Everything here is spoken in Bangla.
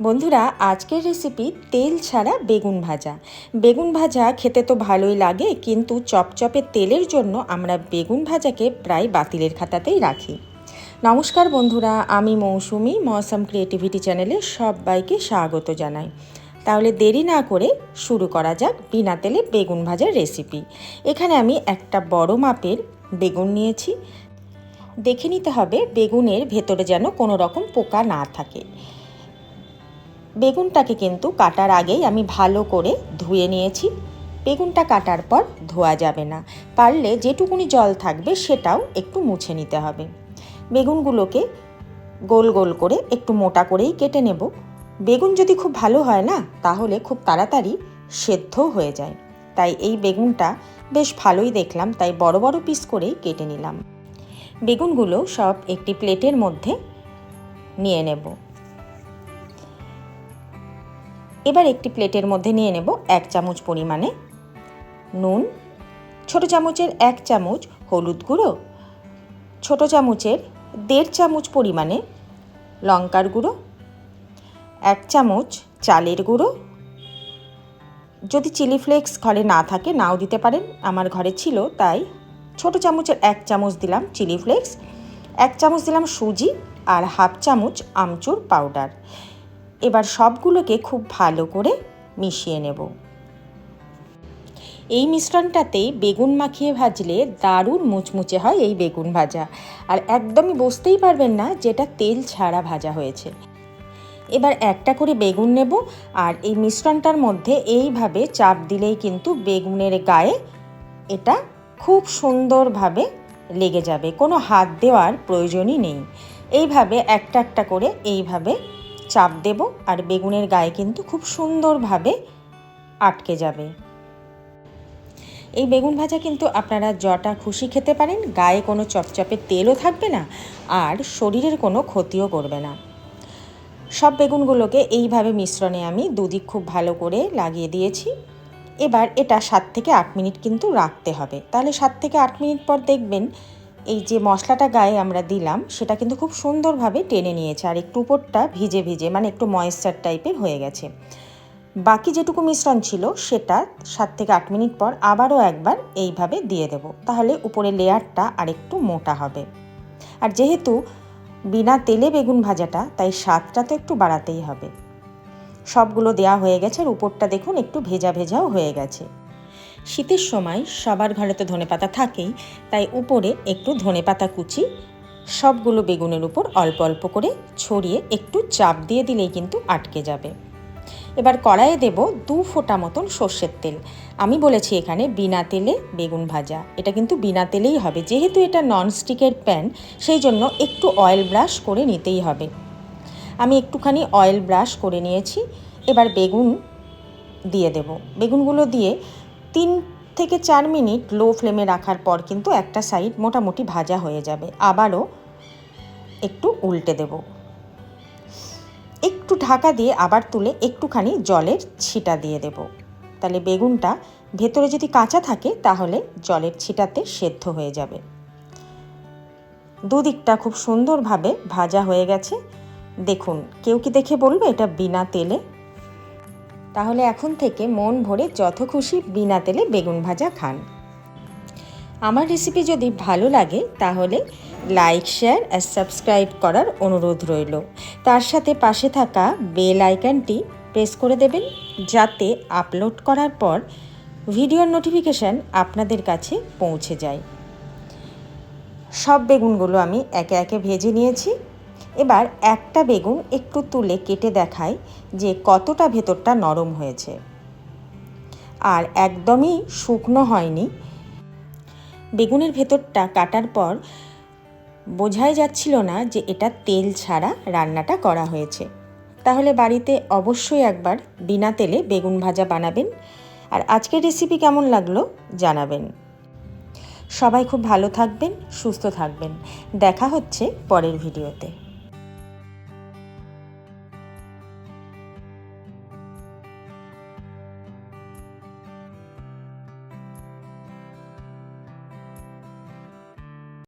বন্ধুরা, আজকের রেসিপি তেল ছাড়া বেগুন ভাজা। বেগুন ভাজা খেতে তো ভালোই লাগে, কিন্তু চপচপে তেলের জন্য আমরা বেগুন ভাজাকে প্রায় বাতিলের খাতাতেই রাখি। নমস্কার বন্ধুরা, আমি মৌসুমি, মৌসাম ক্রিয়েটিভিটি চ্যানেলে সবাইকে স্বাগত জানাই। তাহলে দেরি না করে শুরু করা যাক বিনা তেলে বেগুন ভাজার রেসিপি এখানে আমি একটা বড় মাপের বেগুন নিয়েছি। দেখে নিতে হবে বেগুনের ভেতরে যেন কোনো রকম পোকা না থাকে। বেগুনটাকে কিন্তু কাটার আগেই আমি ভালো করে ধুয়ে নিয়েছি। বেগুনটা কাটার পর ধোয়া যাবে না। পারলে যেটুকুনি জল থাকবে সেটাও একটু মুছে নিতে হবে। বেগুনগুলোকে গোল গোল করে একটু মোটা করেই কেটে নেব। বেগুন যদি খুব ভালো হয় না, তাহলে খুব তাড়াতাড়ি সেদ্ধ হয়ে যায়। তাই এই বেগুনটা বেশ ভালোই দেখলাম, তাই বড় বড় পিস করেই কেটে নিলাম। বেগুনগুলো সব একটি প্লেটের মধ্যে নিয়ে নেব। এবার একটি প্লেটের মধ্যে নিয়ে নেব এক চামচ পরিমাণে নুন, ছোট চামচের এক চামচ হলুদ গুঁড়ো, ছোট চামচের দেড় চামচ পরিমাণে লঙ্কার গুঁড়ো, এক চামচ চালের গুঁড়ো। যদি চিলি ফ্লেক্স ঘরে না থাকে, নাও দিতে পারেন। আমার ঘরে ছিল, তাই ছোট চামচের এক চামচ দিলাম চিলি ফ্লেক্স, এক চামচ দিলাম সুজি আর হাফ চামচ আমচুর পাউডার। এবার সবগুলোকে খুব ভালো করে মিশিয়ে নেব। এই মিশ্রণটাতেই বেগুন মাখিয়ে ভাজলে দারুণ মুচমুচে হয় এই বেগুন ভাজা। আর একদমই বুঝতেই পারবেন না যেটা তেল ছাড়া ভাজা হয়েছে। এবার একটা করে বেগুন নেব আর এই মিশ্রণটার মধ্যে এইভাবে চাপ দিলেই কিন্তু বেগুনের গায়ে এটা খুব সুন্দরভাবে লেগে যাবে। কোনো হাত দেওয়ার প্রয়োজনই নেই। এইভাবে একটা একটা করে এইভাবে চাপ দেব আর বেগুনের গায়ে কিন্তু খুব সুন্দরভাবে আটকে যাবে। এই বেগুন ভাজা কিন্তু আপনারা জটা খুশি খেতে পারেন, গায়ে কোনো চপচপে তেলও থাকবে না আর শরীরের কোনো ক্ষতিও করবে না। সব বেগুনগুলোকে এইভাবে মিশ্রণে আমি দুদিক খুব ভালো করে লাগিয়ে দিয়েছি। এবার এটা সাত থেকে আট মিনিট কিন্তু রাখতে হবে। তাহলে সাত থেকে আট মিনিট পর দেখবেন এই যে মশলাটা গায়ে আমরা দিলাম, সেটা কিন্তু খুব সুন্দরভাবে টেনে নিয়েছে আর একটু উপরটা ভিজে ভিজে মানে একটু ময়েশ্চার টাইপের হয়ে গেছে। বাকি যেটুকু মিশ্রণ ছিল, সেটা সাত থেকে আট মিনিট পর আবারও একবার এইভাবে দিয়ে দেব। তাহলে উপরে লেয়ারটা আরেকটু মোটা হবে। আর যেহেতু বিনা তেলে বেগুন ভাজাটা, তাই স্বাদটা তো একটু বাড়াতেই হবে। সবগুলো দেয়া হয়ে গেছে আর উপরটা দেখুন, একটু ভেজা ভেজাও হয়ে গেছে। শীতের সময় সবার ঘরে তো ধনে পাতা থাকেই, তাই উপরে একটু ধনে পাতা কুচি, সবগুলো বেগুনের উপর অল্প অল্প করে ছড়িয়ে একটু চাপ দিয়ে দিলেই কিন্তু আটকে যাবে। এবার কড়াইয়ে দেব দু ফোঁটা মতন সর্ষের তেল। আমি বলেছি এখানে বিনা তেলে বেগুন ভাজা, এটা কিন্তু বিনা তেলেই হবে। যেহেতু এটা ননস্টিকের প্যান, সেই জন্য একটু অয়েল ব্রাশ করে নিতেই হবে। আমি একটুখানি অয়েল ব্রাশ করে নিয়েছি। এবার বেগুন দিয়ে দেব। বেগুনগুলো দিয়ে তিন থেকে চার মিনিট লো ফ্লেমে রাখার পর কিন্তু একটা সাইড মোটামুটি ভাজা হয়ে যাবে। আবারও একটু উল্টে দেব। একটু ঢাকা দিয়ে আবার তুলে একটুখানি জলের ছিটা দিয়ে দেব। তাহলে বেগুনটা ভেতরে যদি কাঁচা থাকে তাহলে জলের ছিটাতে সেদ্ধ হয়ে যাবে। দুদিকটা খুব সুন্দরভাবে ভাজা হয়ে গেছে। দেখুন, কেউ কি দেখে বলবে এটা বিনা তেলে? তাহলে এখন থেকে মন ভরে যত খুশি বিনা তেলে বেগুন ভাজা খান। আমার রেসিপি যদি ভালো লাগে, তাহলে লাইক শেয়ার আর সাবস্ক্রাইব করার অনুরোধ রইল। তার সাথে পাশে থাকা বেল আইকনটি প্রেস করে দেবেন, যাতে আপলোড করার পর ভিডিওর নোটিফিকেশান আপনাদের কাছে পৌঁছে যায়। সব বেগুনগুলো আমি একে একে ভেজে নিয়েছি। এবার একটা বেগুন একটু তুলে কেটে দেখায় যে কতটা ভেতরটা নরম হয়েছে। আর একদমই শুকনো হয়নি। বেগুনের ভেতরটা কাটার পর বোঝাই যাচ্ছিল না যে এটা তেল ছাড়া রান্নাটা করা হয়েছে। তাহলে বাড়িতে অবশ্যই একবার বিনা তেলে বেগুন ভাজা বানাবেন। আর আজকের রেসিপি কেমন লাগল জানাবেন। সবাই খুব ভালো থাকবেন, সুস্থ থাকবেন। দেখা হচ্ছে পরের ভিডিওতে।